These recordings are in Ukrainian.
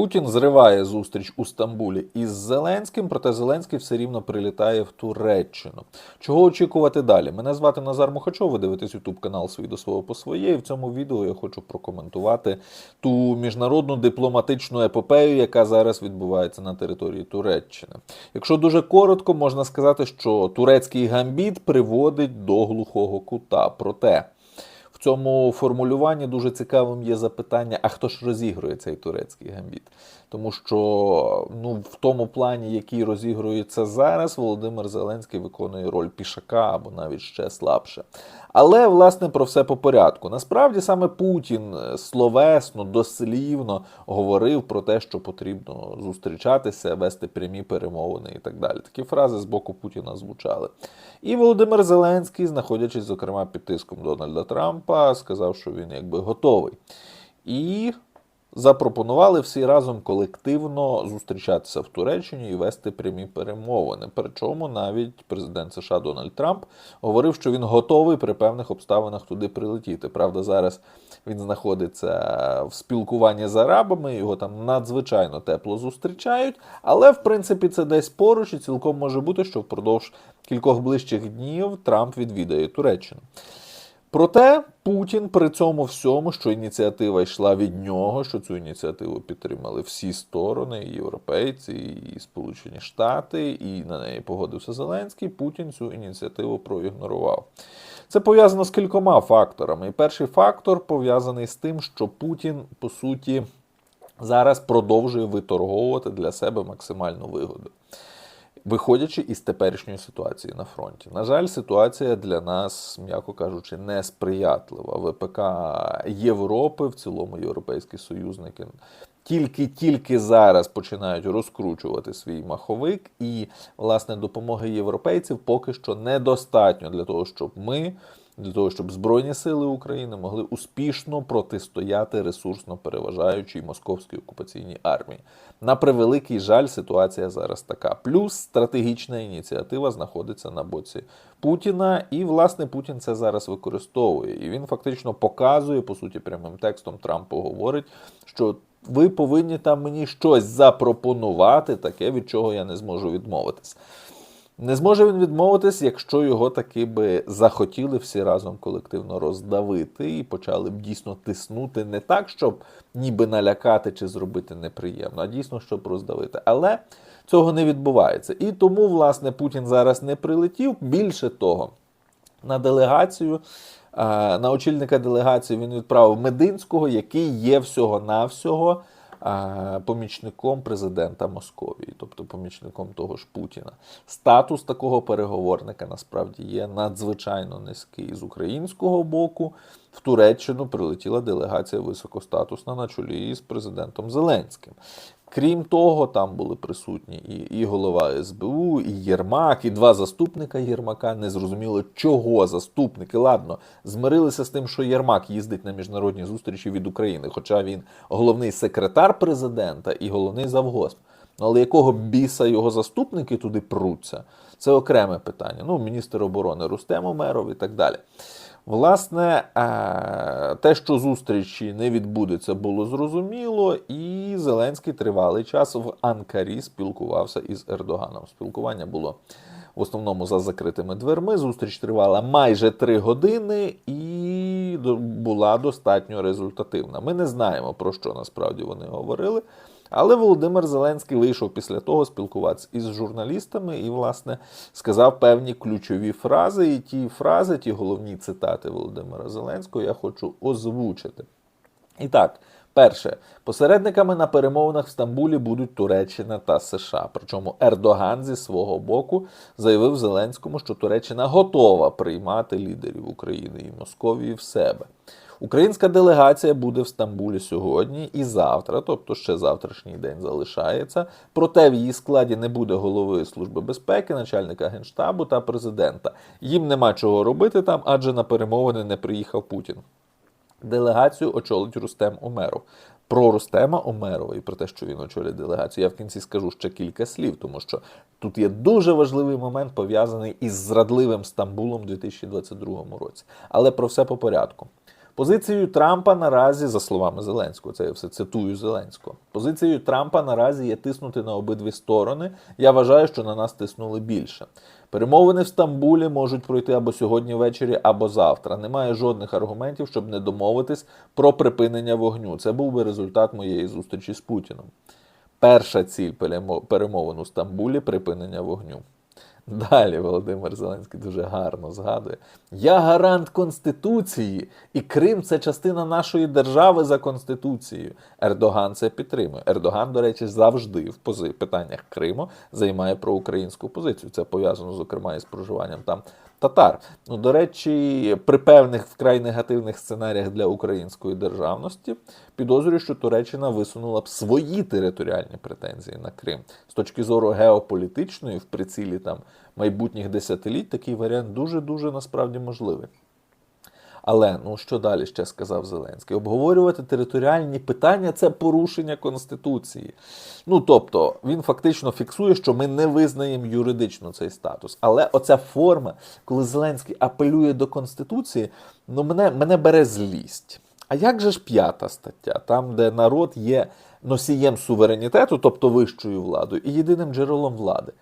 Путін зриває зустріч у Стамбулі із Зеленським, проте Зеленський все рівно прилітає в Туреччину. Чого очікувати далі? Мене звати Назар Мухачов, ви дивитесь ютуб канал «Свій до свого по своє. І в цьому відео я хочу прокоментувати ту міжнародну дипломатичну епопею, яка зараз відбувається на території Туреччини. Якщо дуже коротко, можна сказати, що турецький гамбіт приводить до глухого кута. Проте. Цьому формулюванні дуже цікавим є запитання: а хто ж розігрує цей турецький гамбіт? Тому що ну, в тому плані, який розігрується зараз, Володимир Зеленський виконує роль пішака або навіть ще слабше. Але власне про все по порядку. Насправді саме Путін словесно, дослівно говорив про те, що потрібно зустрічатися, вести прямі перемовини і так далі. Такі фрази з боку Путіна звучали. І Володимир Зеленський, знаходячись, зокрема, під тиском Дональда Трампа, сказав, що він якби готовий. І запропонували всі разом колективно зустрічатися в Туреччині і вести прямі перемовини. Причому навіть президент США Дональд Трамп говорив, що він готовий при певних обставинах туди прилетіти. Правда, зараз він знаходиться в спілкуванні з арабами, його там надзвичайно тепло зустрічають. Але в принципі це десь поруч, і цілком може бути, що впродовж кількох ближчих днів Трамп відвідає Туреччину. Проте Путін при цьому всьому, що ініціатива йшла від нього, що цю ініціативу підтримали всі сторони, і європейці, і Сполучені Штати, і на неї погодився Зеленський. Путін цю ініціативу проігнорував. Це пов'язано з кількома факторами. І перший фактор пов'язаний з тим, що Путін по суті зараз продовжує виторговувати для себе максимальну вигоду виходячи із теперішньої ситуації на фронті. На жаль, ситуація для нас, м'яко кажучи, несприятлива. ВПК Європи, в цілому європейські союзники. Тільки-тільки зараз починають розкручувати свій маховик, і власне допомоги європейців поки що недостатньо для того, щоб ми для того, щоб Збройні сили України могли успішно протистояти ресурсно переважаючій московській окупаційній армії. На превеликий жаль, ситуація зараз така. Плюс стратегічна ініціатива знаходиться на боці Путіна, і власне Путін це зараз використовує. І він фактично показує, по суті, прямим текстом Трампу говорить, що. Ви повинні там мені щось запропонувати, таке, від чого я не зможу відмовитись. Не зможе він відмовитись, якщо його таки би захотіли всі разом колективно роздавити і почали б дійсно тиснути не так, щоб ніби налякати чи зробити неприємно, а дійсно щоб роздавити. Але цього не відбувається. І тому, власне, Путін зараз не прилетів. Більше того, на делегацію. На очільника делегації він відправив Мединського, який є всього-навсього помічником президента Московії, тобто помічником того ж Путіна. Статус такого переговорника насправді є надзвичайно низький. З українського боку в Туреччину прилетіла делегація високостатусна на чолі з президентом Зеленським. Крім того, там були присутні і і голова СБУ, і Єрмак, і два заступника Єрмака. Не зрозуміло, чого заступники. Ладно, змирилися з тим, що Єрмак їздить на міжнародні зустрічі від України, хоча він головний секретар президента і головний завгосп. Ну, але якого біса його заступники туди пруться? Це окреме питання. Ну, міністр оборони Рустем Умеров і так далі. Власне, е, те, що зустрічі не відбудеться, було зрозуміло, і Зеленський тривалий час в Анкарі спілкувався із Ердоганом. Спілкування було в основному за закритими дверми. Зустріч тривала майже три години і була достатньо результативна. Ми не знаємо, про що насправді вони говорили. Але Володимир Зеленський вийшов після того спілкуватися із журналістами і, власне, сказав певні ключові фрази. І ті фрази, ті головні цитати Володимира Зеленського я хочу озвучити. І так. Перше, посередниками на перемовинах в Стамбулі будуть Туреччина та США. Причому Ердоган зі свого боку заявив Зеленському, що Туреччина готова приймати лідерів України і Московії в себе. Українська делегація буде в Стамбулі сьогодні і завтра, тобто ще завтрашній день залишається. Проте в її складі не буде голови служби безпеки, начальника генштабу та президента. Їм нема чого робити там, адже на перемовини не приїхав Путін. Делегацію очолить Рустем Умеров. Про Рустема Омерова і про те, що він очолює делегацію, я в кінці скажу ще кілька слів, тому що тут є дуже важливий момент пов'язаний із зрадливим Стамбулом у 2022 році. Але про все по порядку. Позицією Трампа наразі, за словами Зеленського, це я все цитую Зеленського. Позицією Трампа наразі є тиснути на обидві сторони. Я вважаю, що на нас тиснули більше. Перемовини в Стамбулі можуть пройти або сьогодні ввечері, або завтра. Немає жодних аргументів, щоб не домовитись про припинення вогню. Це був би результат моєї зустрічі з Путіном. Перша ціль перемо- перемовин у Стамбулі припинення вогню. Далі Володимир Зеленський дуже гарно згадує. Я гарант Конституції, і Крим це частина нашої держави за Конституцією. Ердоган це підтримує. Ердоган, до речі, завжди в питаннях Криму займає проукраїнську позицію. Це пов'язано, зокрема, із проживанням там татар. Ну, до речі, при певних вкрай негативних сценаріях для української державності підозрюю, що Туреччина висунула б свої територіальні претензії на Крим. З точки зору геополітичної, в прицілі там майбутніх десятиліть, такий варіант дуже дуже насправді можливий. Але ну що далі ще сказав Зеленський? Обговорювати територіальні питання це порушення Конституції. Ну тобто він фактично фіксує, що ми не визнаємо юридично цей статус. Але оця форма, коли Зеленський апелює до Конституції, ну мене, мене бере злість. А як же ж п'ята стаття, там, де народ є носієм суверенітету, тобто вищою владою, і єдиним джерелом влади?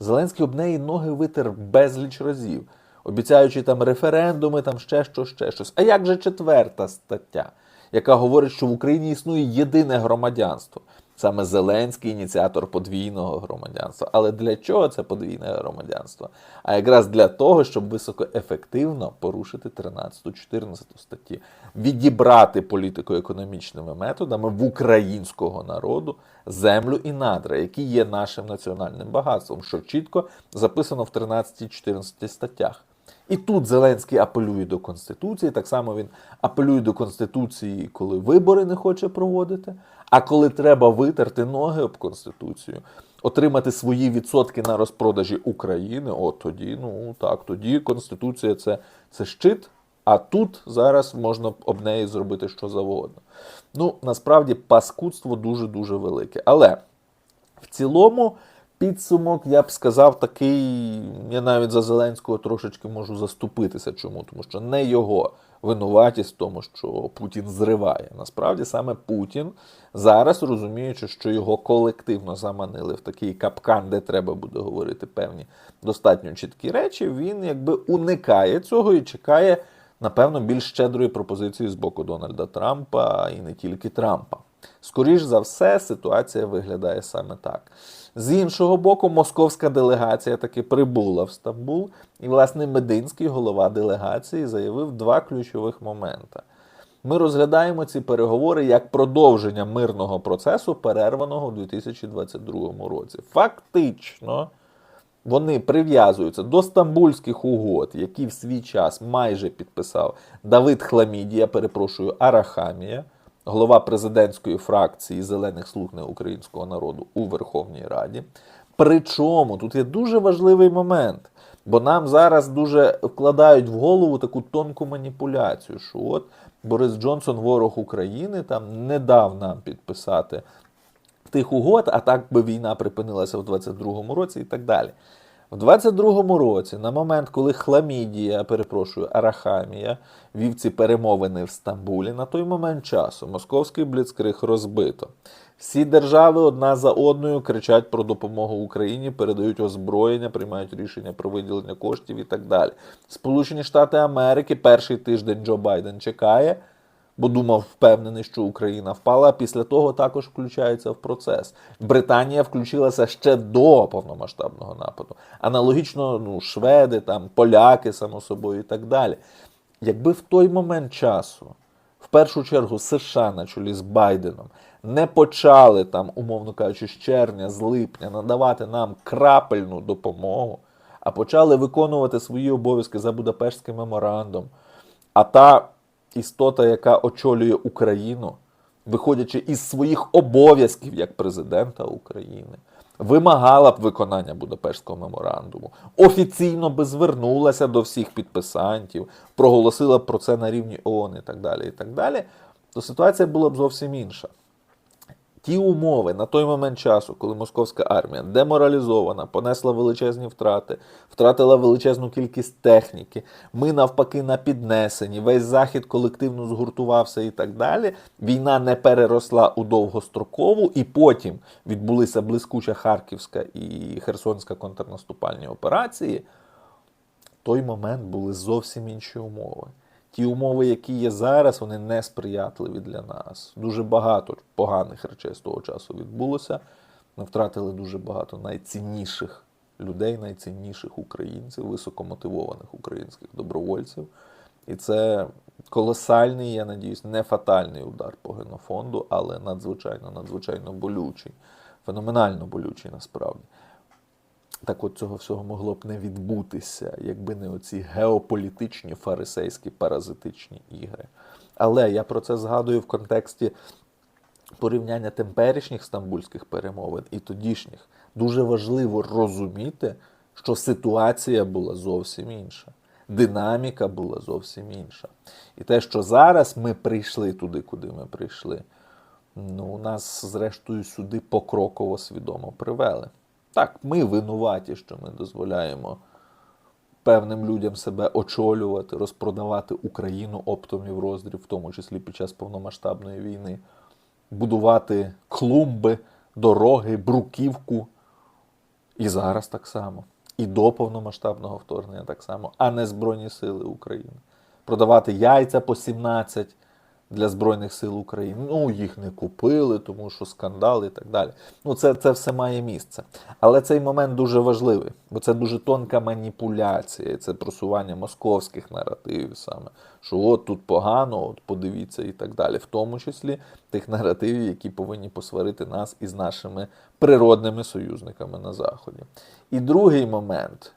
Зеленський об неї ноги витер безліч разів, обіцяючи там референдуми, там ще що, ще щось. А як же четверта стаття, яка говорить, що в Україні існує єдине громадянство? Саме Зеленський ініціатор подвійного громадянства. Але для чого це подвійне громадянство? А якраз для того, щоб високоефективно порушити 13-14 статті, відібрати політико-економічними методами в українського народу землю і надра, які є нашим національним багатством, що чітко записано в 13-14 статтях. І тут Зеленський апелює до Конституції. Так само він апелює до Конституції, коли вибори не хоче проводити. А коли треба витерти ноги об Конституцію, отримати свої відсотки на розпродажі України, от тоді, ну так, тоді Конституція це, це щит. А тут зараз можна об неї зробити що завгодно. Ну, насправді, паскудство дуже-дуже велике. Але в цілому підсумок, я б сказав, такий. Я навіть за Зеленського трошечки можу заступитися. Чому? Тому що не його винуватість в тому, що Путін зриває. Насправді саме Путін зараз, розуміючи, що його колективно заманили в такий капкан, де треба буде говорити певні достатньо чіткі речі, він якби уникає цього і чекає. Напевно, більш щедрої пропозиції з боку Дональда Трампа і не тільки Трампа. Скоріш за все, ситуація виглядає саме так. З іншого боку, московська делегація таки прибула в Стамбул, і, власне, Мединський, голова делегації, заявив два ключових моменти. Ми розглядаємо ці переговори як продовження мирного процесу, перерваного у 2022 році. Фактично, вони прив'язуються до стамбульських угод, які в свій час майже підписав Давид Хламідія, перепрошую, Арахамія, голова президентської фракції Зелених слуг неукраїнського народу у Верховній Раді. Причому тут є дуже важливий момент, бо нам зараз дуже вкладають в голову таку тонку маніпуляцію, що от Борис Джонсон, ворог України, там не дав нам підписати тих угод, а так би війна припинилася в 22-му році і так далі. В 22-му році, на момент, коли Хламідія, перепрошую, Арахамія вів ці перемовини в Стамбулі, на той момент часу московський бліцкриг розбито. Всі держави одна за одною кричать про допомогу Україні, передають озброєння, приймають рішення про виділення коштів і так далі. Сполучені Штати Америки перший тиждень Джо Байден чекає бо думав, впевнений, що Україна впала, після того також включається в процес. Британія включилася ще до повномасштабного нападу. Аналогічно, ну, шведи, там, поляки, само собою, і так далі. Якби в той момент часу, в першу чергу, США на чолі з Байденом не почали там, умовно кажучи, з червня, з липня надавати нам крапельну допомогу, а почали виконувати свої обов'язки за Будапештським меморандум, а та істота, яка очолює Україну, виходячи із своїх обов'язків як президента України, вимагала б виконання Будапештського меморандуму, офіційно би звернулася до всіх підписантів, проголосила про це на рівні ООН і так далі, і так далі, то ситуація була б зовсім інша. Ті умови на той момент часу, коли московська армія деморалізована, понесла величезні втрати, втратила величезну кількість техніки, ми навпаки на піднесенні, весь захід колективно згуртувався і так далі. Війна не переросла у довгострокову, і потім відбулися блискуча Харківська і Херсонська контрнаступальні операції. В той момент були зовсім інші умови. Ті умови, які є зараз, вони несприятливі для нас. Дуже багато поганих речей з того часу відбулося. Ми втратили дуже багато найцінніших людей, найцінніших українців, високомотивованих українських добровольців. І це колосальний, я надіюсь, не фатальний удар по генофонду, але надзвичайно, надзвичайно болючий, феноменально болючий насправді. Так от цього всього могло б не відбутися, якби не оці геополітичні, фарисейські, паразитичні ігри. Але я про це згадую в контексті порівняння темперішніх стамбульських перемовин і тодішніх. Дуже важливо розуміти, що ситуація була зовсім інша, динаміка була зовсім інша. І те, що зараз ми прийшли туди, куди ми прийшли, ну, нас, зрештою, сюди покроково свідомо привели. Так, ми винуваті, що ми дозволяємо певним людям себе очолювати, розпродавати Україну оптом і в роздріб, в тому числі під час повномасштабної війни, будувати клумби, дороги, бруківку. І зараз так само. І до повномасштабного вторгнення так само, а не Збройні Сили України. Продавати яйця по 17 для Збройних сил України. Ну, їх не купили, тому що скандал і так далі. Ну, це, це все має місце. Але цей момент дуже важливий, бо це дуже тонка маніпуляція, це просування московських наративів саме. Що от тут погано, от подивіться і так далі. В тому числі тих наративів, які повинні посварити нас із нашими природними союзниками на Заході. І другий момент.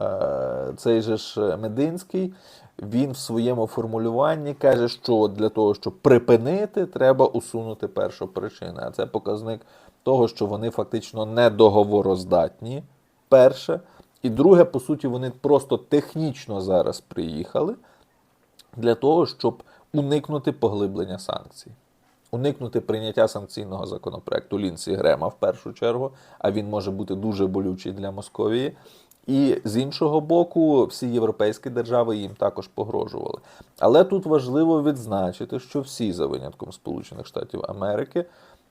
Е, Цей же ж Мединський, він в своєму формулюванні каже, що для того, щоб припинити, треба усунути першу причину. А це показник того, що вони фактично не договороздатні. Перше. І друге, по суті, вони просто технічно зараз приїхали для того, щоб уникнути поглиблення санкцій. Уникнути прийняття санкційного законопроекту Лінсі Грема в першу чергу, а він може бути дуже болючий для Московії. І з іншого боку, всі європейські держави їм також погрожували. Але тут важливо відзначити, що всі, за винятком Сполучених Штатів Америки,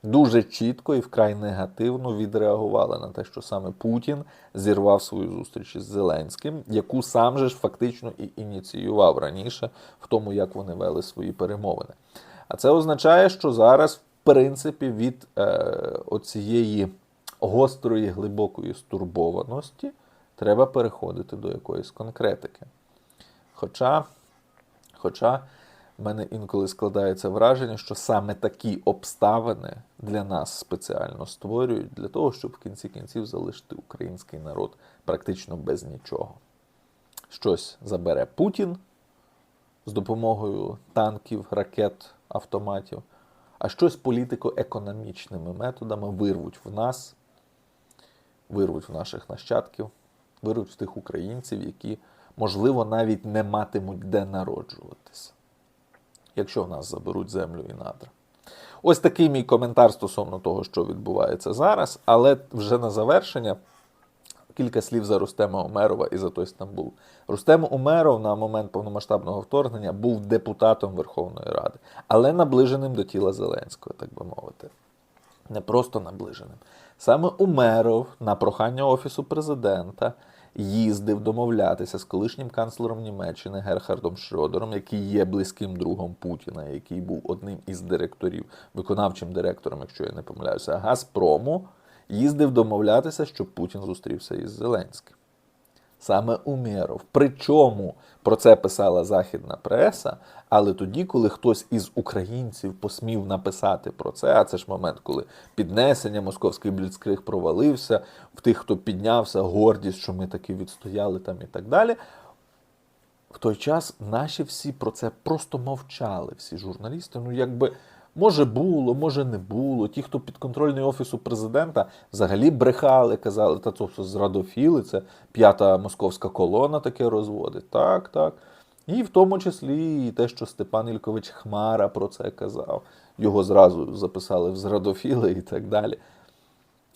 дуже чітко і вкрай негативно відреагували на те, що саме Путін зірвав свою зустріч із Зеленським, яку сам же ж фактично і ініціював раніше в тому, як вони вели свої перемовини. А це означає, що зараз, в принципі, від е, оцієї гострої глибокої стурбованості треба переходити до якоїсь конкретики. Хоча, хоча в мене інколи складається враження, що саме такі обставини для нас спеціально створюють для того, щоб в кінці кінців залишити український народ практично без нічого. Щось забере Путін з допомогою танків, ракет, автоматів, а щось політико-економічними методами вирвуть в нас, вирвуть в наших нащадків, вирвуть в тих українців, які, можливо, навіть не матимуть де народжуватися, якщо в нас заберуть землю і надра. Ось такий мій коментар стосовно того, що відбувається зараз, але вже на завершення. Кілька слів за Рустема Умерова і за той Стамбул. Рустем Умеров на момент повномасштабного вторгнення був депутатом Верховної Ради, але наближеним до тіла Зеленського, так би мовити. Не просто наближеним. Саме Умеров на прохання Офісу президента їздив домовлятися з колишнім канцлером Німеччини Герхардом Шродером, який є близьким другом Путіна, який був одним із директорів, виконавчим директором, якщо я не помиляюся, Газпрому їздив домовлятися, щоб Путін зустрівся із Зеленським. Саме Умєров. Причому про це писала західна преса, але тоді, коли хтось із українців посмів написати про це, а це ж момент, коли піднесення московський бліцкриг провалився, в тих, хто піднявся, гордість, що ми таки відстояли там і так далі. В той час наші всі про це просто мовчали, всі журналісти. Ну, якби Може було, може не було. Ті, хто підконтрольний офісу президента, взагалі брехали, казали, та це зрадофіли, це п'ята московська колона таке розводить. Так, так. І в тому числі і те, що Степан Ількович Хмара про це казав. його зразу записали в зрадофіли і так далі.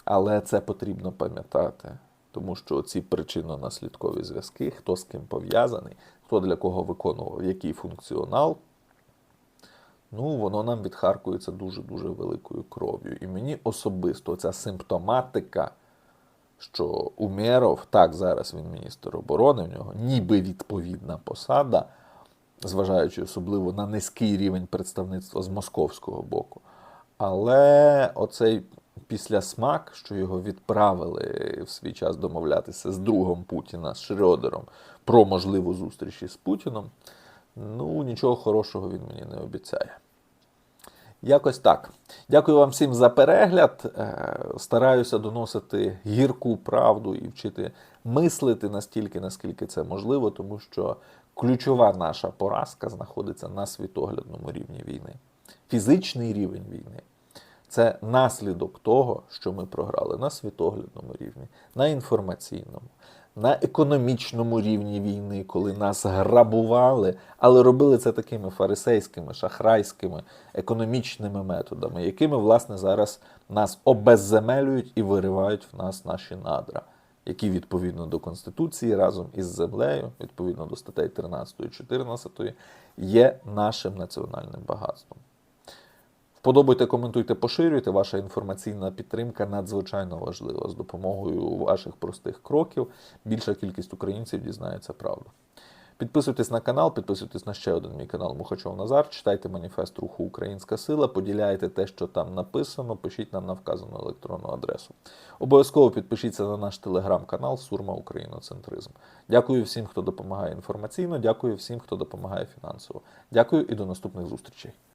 Але це потрібно пам'ятати, тому що ці причинно-наслідкові зв'язки, хто з ким пов'язаний, хто для кого виконував який функціонал, ну, воно нам відхаркується дуже-дуже великою кров'ю. І мені особисто ця симптоматика, що Умєров, так, зараз він міністр оборони, в нього ніби відповідна посада, зважаючи особливо на низький рівень представництва з московського боку. Але оцей післясмак, що його відправили в свій час домовлятися з другом Путіна, з Шрёдером, про можливу зустріч із Путіном, ну нічого хорошого він мені не обіцяє. Якось так. Дякую вам всім за перегляд. Е, Стараюся доносити гірку правду і вчити мислити настільки, наскільки це можливо, тому що ключова наша поразка знаходиться на світоглядному рівні війни. Фізичний рівень війни це наслідок того, що ми програли на світоглядному рівні, на інформаційному, на економічному рівні війни, коли нас грабували, але робили це такими фарисейськими, шахрайськими, економічними методами, якими, власне, зараз нас обезземелюють і виривають в нас наші надра, які відповідно до Конституції разом із землею, відповідно до статей 13 і 14, є нашим національним багатством. Вподобайте, коментуйте, поширюйте. Ваша інформаційна підтримка надзвичайно важлива. З допомогою ваших простих кроків більша кількість українців дізнається правду. Підписуйтесь на канал, підписуйтесь на ще один мій канал Мухачов Назар, читайте маніфест руху Українська Сила, поділяйте те, що там написано, пишіть нам на вказану електронну адресу. Обов'язково підпишіться на наш телеграм-канал Сурма Україноцентризм. Дякую всім, хто допомагає інформаційно, дякую всім, хто допомагає фінансово. Дякую і до наступних зустрічей.